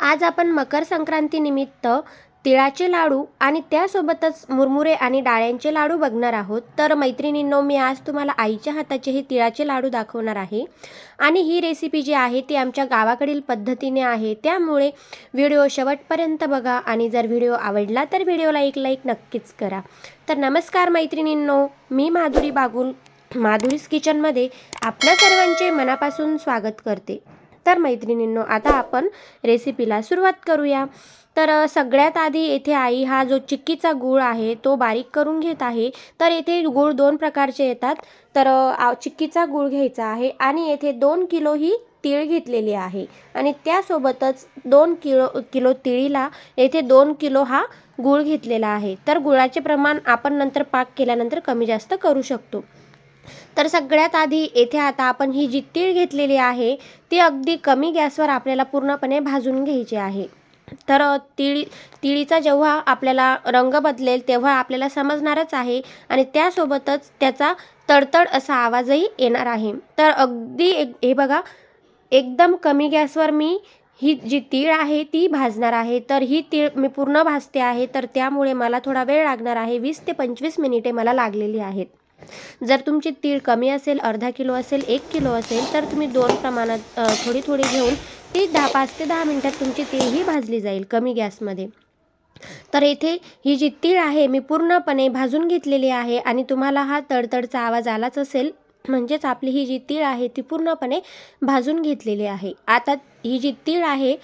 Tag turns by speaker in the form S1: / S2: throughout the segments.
S1: आज आपण मकर संक्रांतीनिमित्त तिळाचे लाडू आणि त्यासोबतच मुरमुरे आणि डाळ्यांचे लाडू बघणार आहोत. तर मैत्रिणींनो मी आज तुम्हाला आईच्या हाताचे हे तिळाचे लाडू दाखवणार आहे. आणि ही रेसिपी जी आहे ती आमच्या गावाकडील पद्धतीने आहे. त्यामुळे व्हिडिओ शेवटपर्यंत बघा आणि जर व्हिडिओ आवडला तर व्हिडिओला एक लाईक नक्कीच करा. तर नमस्कार मैत्रिणींनो मी माधुरी बागुल माधुरीस किचनमध्ये आपल्या सर्वांचे मनापासून स्वागत करते. तर मैत्रिणींनो आता आपण रेसिपीला सुरुवात करूया. तर सगळ्यात आधी येथे आई हा जो चिक्कीचा गूळ आहे तो बारीक करून घेत आहे. तर येथे गूळ दोन प्रकारचे येतात. तर चिक्कीचा गूळ घ्यायचा आहे आणि येथे दोन किलो ही तीळ घेतलेली आहे. आणि त्यासोबतच दोन किलो किलो तिळीला येथे दोन किलो हा गूळ घेतलेला आहे. तर गुळाचे प्रमाण आपण नंतर पाक केल्यानंतर कमी जास्त करू शकतो. तर सगळ्यात आधी येथे आता आपण ही जी तीळ घेतलेली आहे ती अगदी कमी गॅसवर आपल्याला पूर्णपणे भाजून घ्यायची आहे. तर तिळी तिळीचा जेव्हा आपल्याला रंग बदलेल तेव्हा आपल्याला समजणारच आहे आणि त्यासोबतच त्याचा तडतड असा आवाजही येणार आहे. तर अगदी एक हे बघा एकदम कमी गॅसवर मी ही जी तीळ आहे ती भाजणार आहे. तर ही तीळ मी पूर्ण भाजते आहे तर त्यामुळे मला थोडा वेळ लागणार आहे वीस ते पंचवीस मिनिटे मला लागलेली आहेत. जर तुमची तीळ कमी असेल अर्धा किलो असेल एक किलो असेल तर तुम्ही दोन प्रमाणात थोडी थोडी घेऊन ती दहा पाच ते दहा मिनटात तुमची तीळ ही भाजली जाईल कमी गॅसमध्ये. तर येथे ही जी तीळ आहे मी पूर्णपणे भाजून घेतलेली आहे आणि तुम्हाला हा तडतडचा आवाज आलाच असेल म्हणजेच आपली ही जी तीळ आहे ती पूर्णपणे भाजून घेतलेली आहे. आता ही जी तीळ आहे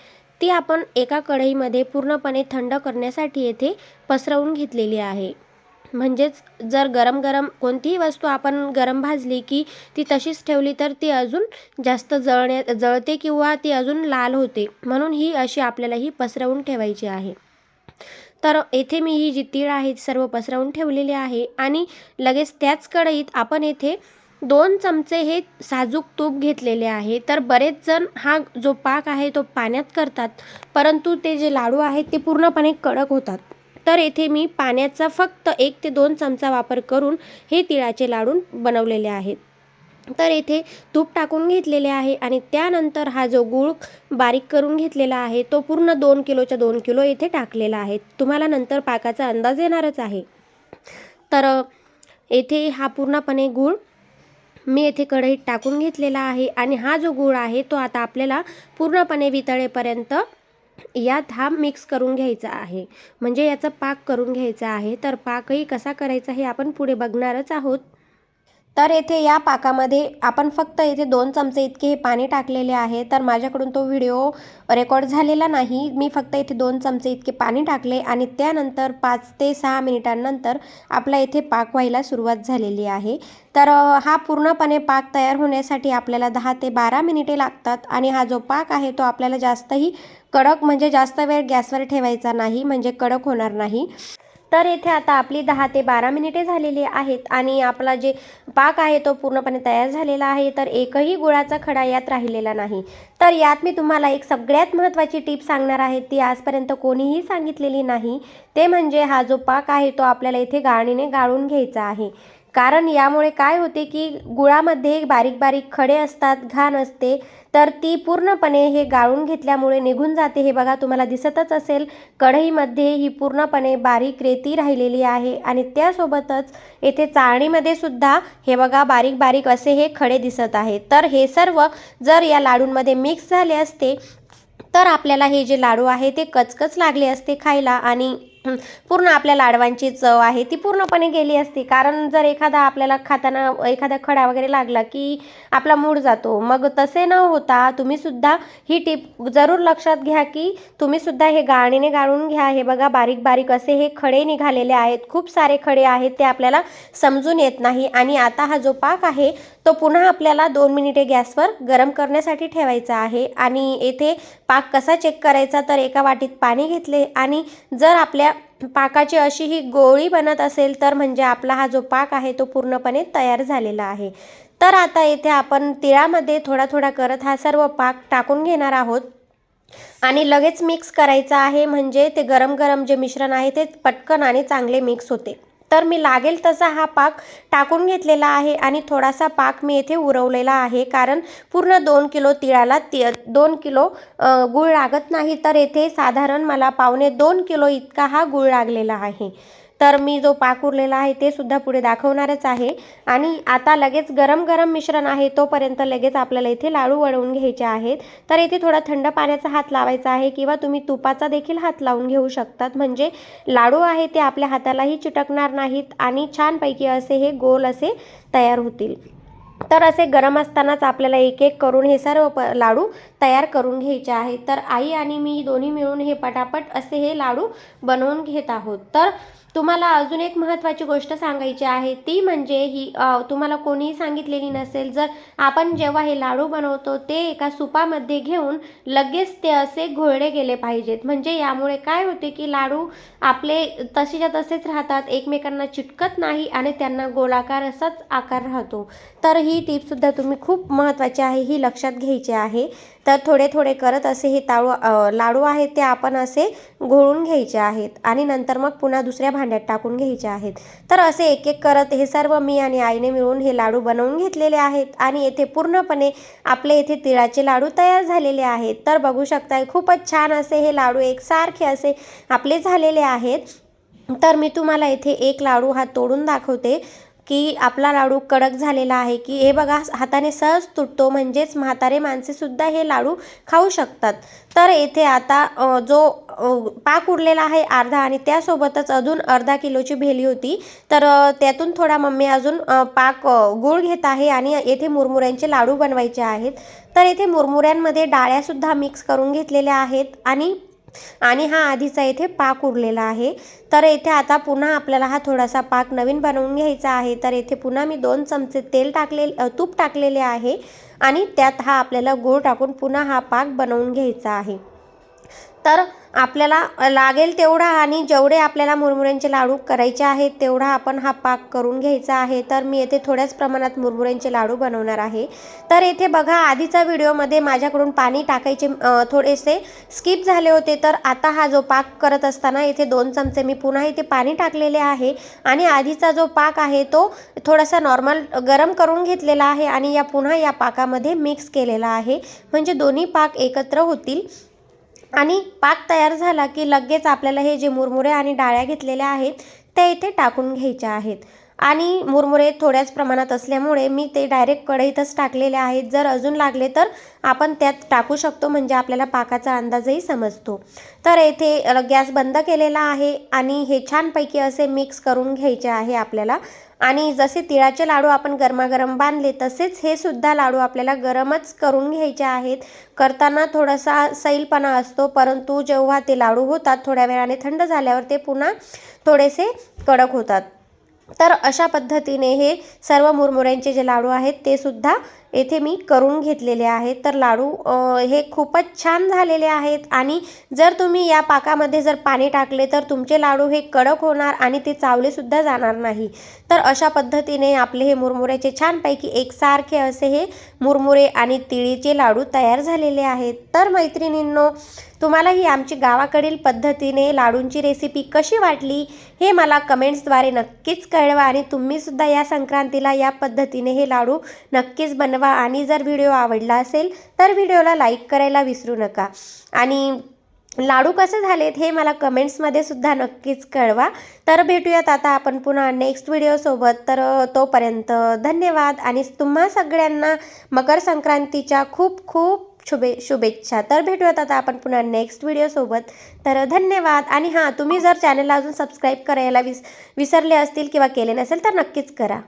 S1: ती आपण एका कढईमध्ये पूर्णपणे थंड करण्यासाठी येथे पसरवून घेतलेली आहे. म्हणजेच जर गरम गरम कोणतीही वस्तू आपण गरम भाजली की ती तशीच ठेवली तर ती अजून जास्त जळण्या जळते किंवा ती अजून लाल होते. म्हणून ही अशी आपल्याला ही पसरवून ठेवायची आहे. तर येथे मी ही जी तीळ आहे सर्व पसरवून ठेवलेली आहे आणि लगेच त्याच कढईत आपण येथे दोन चमचे हे साजूक तूप घेतलेले आहे. तर बरेच जण हा जो पाक आहे तो पाण्यात करतात परंतु ते जे लाडू आहेत ते पूर्णपणे कडक होतात. तर येथे मी पाण्याचा फक्त एक ते दोन चमचा वापर करून हे तिळाचे लाडू बनवलेले आहेत. तर येथे तूप टाकून घेतलेले आहे आणि त्यानंतर हा जो गूळ बारीक करून घेतलेला आहे तो पूर्ण दोन किलोच्या दोन किलो येथे टाकलेला आहे. तुम्हाला नंतर पाकाचा अंदाज येणारच आहे. तर येथे हा पूर्णपणे गूळ मी येथे कढईत टाकून घेतलेला आहे आणि हा जो गूळ आहे तो आता आपल्याला पूर्णपणे वितळेपर्यंत यात हा मिक्स करून घ्यायचा आहे. म्हणजे याचा पाक करून घ्यायचा आहे. तर पाकही कसा करायचा हे आपण पुढे बघणारच आहोत. तर येथे या पाकामध्ये आपण फक्त येथे दोन चमचे इतके हे पाणी टाकलेले आहे. तर माझ्याकडून तो व्हिडिओ रेकॉर्ड झालेला नाही. मी फक्त इथे दोन चमचे इतके पाणी टाकले आणि त्यानंतर पाच ते सहा मिनिटांनंतर आपला येथे पाक व्हायला सुरुवात झालेली आहे. तर हा पूर्णपणे पाक तयार होण्यासाठी आपल्याला दहा ते बारा मिनिटे लागतात आणि हा जो पाक आहे तो आपल्याला जास्तही कडक म्हणजे जास्त वेळ गॅसवर ठेवायचा नाही म्हणजे कडक होणार नाही. तर येथे आता आपली दहा ते बारा मिनिटे झालेली आहेत आणि आपला जे पाक आहे तो पूर्णपणे तयार झालेला आहे. तर एकही गुळाचा खडा यात राहिलेला नाही. तर यात मी तुम्हाला एक सगळ्यात महत्त्वाची टीप सांगणार आहे. ती आजपर्यंत कोणीही सांगितलेली नाही. ते म्हणजे हा जो पाक आहे तो आपल्याला इथे गाळणीने गाळून घ्यायचा आहे. कारण यामुळे काय होते की गुळामध्ये बारीक बारीक खडे असतात घाण असते तर ती पूर्णपणे हे गाळून घेतल्यामुळे निघून जाते. हे बघा तुम्हाला दिसतच असेल कढईमध्ये ही पूर्णपणे बारीक रेती राहिलेली आहे आणि त्यासोबतच येथे चाळणीमध्ये सुद्धा हे बघा बारीक बारीक असे हे खडे दिसत आहे तर हे सर्व जर या लाडूंमध्ये मिक्स झाले असते तर आपल्याला हे जे लाडू आहे ते कचकच लागले असते खायला आणि पूर्ण आपल्या लाडवांची चव आहे ती पूर्णपणे गेली असती. कारण जर एखादा आपल्याला खाताना एखादा खडा वगैरे लागला की आपला मूड जातो. मग तसे न होता तुम्ही सुद्धा ही टीप जरूर लक्षात घ्या की तुम्ही सुद्धा हे गाळणीने गाळून घ्या. हे बघा बारीक बारीक असे हे खडे निघालेले आहेत. खूप सारे खडे आहेत ते आपल्याला समजून येत नाही. आणि आता हा जो पाक आहे तो पुन्हा आपल्याला दोन मिनिटे गॅसवर गरम करण्यासाठी ठेवायचा आहे. आणि येथे पाक कसा चेक करायचा तर एका वाटीत पाणी घेतले. आणि जर आपल्या पाकाची अशी ही गोळी बनत असेल तर म्हणजे आपला हा जो पाक आहे तो पूर्णपणे तयार झालेला आहे. तर आता येथे आपण तिळामध्ये थोडा थोडा करत हा सर्व पाक टाकून घेणार आहोत. आणि लगेच मिक्स करायचं आहे. म्हणजे ते गरम गरम जे मिश्रण आहे ते पटकन आणि चांगले मिक्स होते. तर मी लागेल तसा हा पाक टाकून घेतलेला आहे आणि थोडासा पाक मी येथे उरवलेला आहे. कारण पूर्ण दोन किलो तिळाला ति दोन किलो गूळ लागत नाही. तर येथे साधारण मला पावणे दोन किलो इतका हा गूळ लागलेला आहे. तर मी जो पाक उरलेला आहे ते सुद्धा पुढे दाखवणारच आहे. आणि आता लगेच गरम गरम मिश्रण आहे तोपर्यंत लगेच आपल्याला इथे लाडू वळवून घ्यायचे आहेत. तर इथे थोडा थंड पाण्याचा हात लावायचा आहे किंवा तुम्ही तुपाचा देखील हात लावून घेऊ शकतात. म्हणजे लाडू आहे ते आपल्या हातालाही चिटकणार नाहीत आणि छानपैकी असे हे गोल असे तयार होतील. तर असे गरम असतानाच आपल्याला एक एक करून हे सर्व प लाडू तयार करून घ्यायचे आहे. तर आई आणि मी दोन्ही मिळून हे पटापट असे हे लाडू बनवून घेत आहोत. तर तुम्हाला अजून एक महत्त्वाची गोष्ट सांगायची आहे. ती म्हणजे ही तुम्हाला कोणीही सांगितलेली नसेल जर आपण जेव्हा हे लाडू बनवतो ते एका सुपामध्ये घेऊन लगेच ते असे घोळले गेले पाहिजेत. म्हणजे यामुळे काय होते की लाडू आपले तसेच्या तसेच राहतात एकमेकांना चिटकत नाही आणि त्यांना गोलाकार असाच आकार राहतो. तर ही टीपसुद्धा तुम्ही खूप महत्त्वाची आहे ही लक्षात घ्यायची आहे. तर थोडे थोडे करत असे हे ताळू लाडू आहेत ते आपण असे घोळून घ्यायचे आहेत आणि नंतर मग पुन्हा दुसऱ्या भांड्यात टाकून घ्यायचे आहेत. तर असे एक एक करत हे सर्व मी आणि आईने मिळून हे लाडू बनवून घेतलेले आहेत आणि येथे पूर्णपणे आपले येथे तिळाचे लाडू तयार झालेले आहेत. तर बघू शकताय खूपच छान असे हे लाडू एकसारखे असे आपले झालेले आहेत. तर मी तुम्हाला येथे एक लाडू हा तोडून दाखवते. की आपला लाडू कडक झालेला आहे की हे बघा हाताने सहज तुटतो म्हणजेच म्हातारे माणसेसुद्धा हे लाडू खाऊ शकतात. तर येथे आता जो पाक उरलेला आहे अर्धा आणि त्यासोबतच अजून अर्धा किलोची भेली होती. तर त्यातून थोडा मम्मी अजून पाक गूळ घेत आहे आणि येथे मुरमुऱ्यांचे लाडू बनवायचे आहेत. तर येथे मुरमुऱ्यांमध्ये डाळ्यासुद्धा मिक्स करून घेतलेल्या आहेत आणि आणि हा आधीचा येथे पाक उरलेला आहे. तर येथे आता पुन्हा आपल्याला हा थोडासा पाक नवीन बनवून घ्यायचा आहे. तर येथे पुन्हा मी दोन चमचे तेल टाकले तूप टाकलेले आहे आणि त्यात हा आपल्याला गूळ टाकून पुन्हा हा पाक बनवून घ्यायचा आहे. तर आपल्याला लागेल तेवढा आणि जेवढे आपल्याला मुरमुऱ्यांचे लाडू करायचे आहेत तेवढा आपण हा पाक करून घ्यायचा आहे. तर मी येथे थोड्याच प्रमाणात मुरमुऱ्यांचे लाडू बनवणार आहे. तर येथे बघा आधीच्या व्हिडिओमध्ये माझ्याकडून पाणी टाकायचे थोडेसे स्किप झाले होते. तर आता हा जो पाक करत असताना येथे दोन चमचे मी पुन्हा इथे पाणी टाकलेले आहे. आणि आधीचा जो पाक आहे तो थोडासा नॉर्मल गरम करून घेतलेला आहे आणि या पुन्हा या पाकामध्ये मिक्स केलेला आहे. म्हणजे दोन्ही पाक एकत्र होतील. आणि पाक तयार झाला की लगेच आपल्याला हे जे मुरमुरे आणि डाळ्या घेतलेल्या आहेत त्या इथे टाकून घ्यायच्या आहेत. आणि मुरमुरे थोड्याच प्रमाणात असल्यामुळे मी ते डायरेक्ट कढईतच टाकलेले आहेत. जर अजून लागले तर आपण त्यात टाकू शकतो म्हणजे आपल्याला पाकाचा अंदाजही समजतो. तर येथे गॅस बंद केलेला आहे आणि हे छानपैकी असे मिक्स करून घ्यायचे आहे आपल्याला. आणि जसे तिळाचे लाडू आपण गरमागरम बांधले तसेच हे सुद्धा लाडू आपल्याला गरमच करून घ्यायचे आहेत. करताना थोडासा सैलपणा असतो परंतु जेव्हा ते लाडू होतात थोड्या वेळाने थंड झाल्यावर ते पुन्हा थोडेसे कडक होतात. तर अशा पद्धतीने हे सर्व मुरमुऱ्यांचे जे लाडू आहेत ते सुद्धा येथे मी करून घेतलेले आहेत तर लाडू हे खूपच छान झालेले आहेत आणि जर तुम्ही या पाकामध्ये जर पाणी टाकले तर तुमचे लाडू हे कडक होणार आणि ते चावलेसुद्धा जाणार नाही. तर अशा पद्धतीने आपले हे मुरमुऱ्याचे छानपैकी एकसारखे असे हे मुरमुरे आणि तिळीचे लाडू तयार झालेले आहेत. तर मैत्रिणींनो तुम्हाला ही आमची गावाकडील पद्धतीने लाडूंची रेसिपी कशी वाटली हे मला कमेंट्सद्वारे नक्कीच कळवा आणि तुम्हीसुद्धा या संक्रांतीला या पद्धतीने हे लाडू नक्कीच बनवा. आणि जर व्हिडिओ आवडला असेल तर व्हिडिओला लाईक करायला विसरू नका. आणि लाडू कसे झालेत हे मला कमेंट्समध्ये सुद्धा नक्कीच कळवा. तर भेटूयात आता आपण पुन्हा नेक्स्ट व्हिडिओसोबत तर तोपर्यंत धन्यवाद. आणि तुम्हा सगळ्यांना मकर संक्रांतीच्या खूप खूप शुभे शुभेच्छा. तर भेटूयात आता आपण पुन्हा नेक्स्ट व्हिडिओसोबत तर धन्यवाद. आणि हां तुम्ही जर चॅनलला अजून सबस्क्राईब करायला विस विसरले असतील किंवा केले नसेल तर नक्कीच करा.